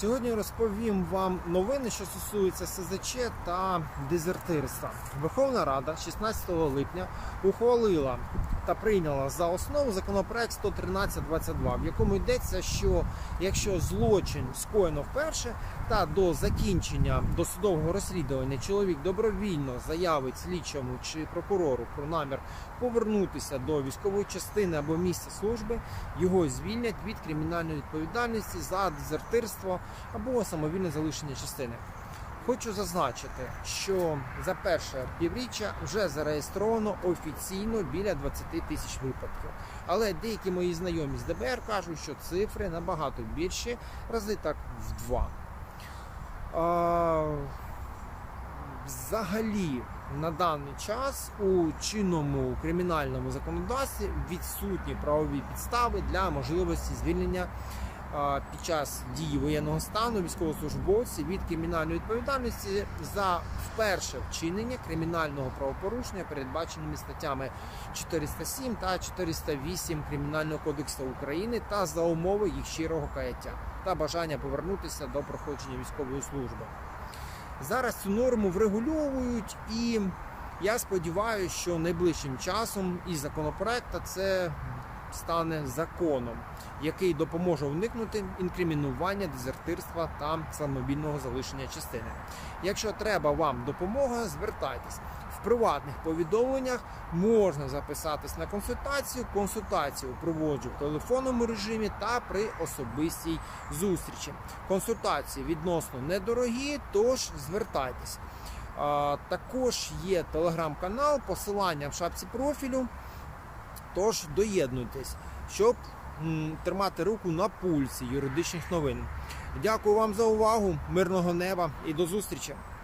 Сьогодні розповім вам новини, що стосуються СЗЧ та дезертирства. Верховна Рада 16 липня ухвалила та прийняла за основу законопроект 113.22, в якому йдеться, що якщо злочин скоєно вперше та до закінчення досудового розслідування чоловік добровільно заявить слідчому чи прокурору про намір повернутися до військової частини або місця служби, його звільнять від кримінальної відповідальності за дезертирство або самовільне залишення частини. Хочу зазначити, що за перше півріччя вже зареєстровано офіційно біля 20 тисяч випадків. Але деякі мої знайомі з ДБР кажуть, що цифри набагато більші, рази так в два. А, взагалі, на даний час у чинному кримінальному законодавстві відсутні правові підстави для можливості звільнення під час дії воєнного стану військовослужбовців від кримінальної відповідальності за вперше вчинення кримінального правопорушення, передбаченими статтями 407 та 408 Кримінального кодексу України та за умови їх щирого каяття та бажання повернутися до проходження військової служби. Зараз цю норму врегульовують, і я сподіваюся, що найближчим часом із законопроекту це стане законом, який допоможе уникнути інкримінування, дезертирства та самовільного залишення частини. Якщо треба вам допомога, звертайтесь. В приватних повідомленнях можна записатись на консультацію. Консультацію проводжу в телефонному режимі та при особистій зустрічі. Консультації відносно недорогі, тож звертайтесь. Також є телеграм-канал, посилання в шапці профілю. Тож доєднуйтесь, щоб тримати руку на пульсі юридичних новин. Дякую вам за увагу, мирного неба і до зустрічі!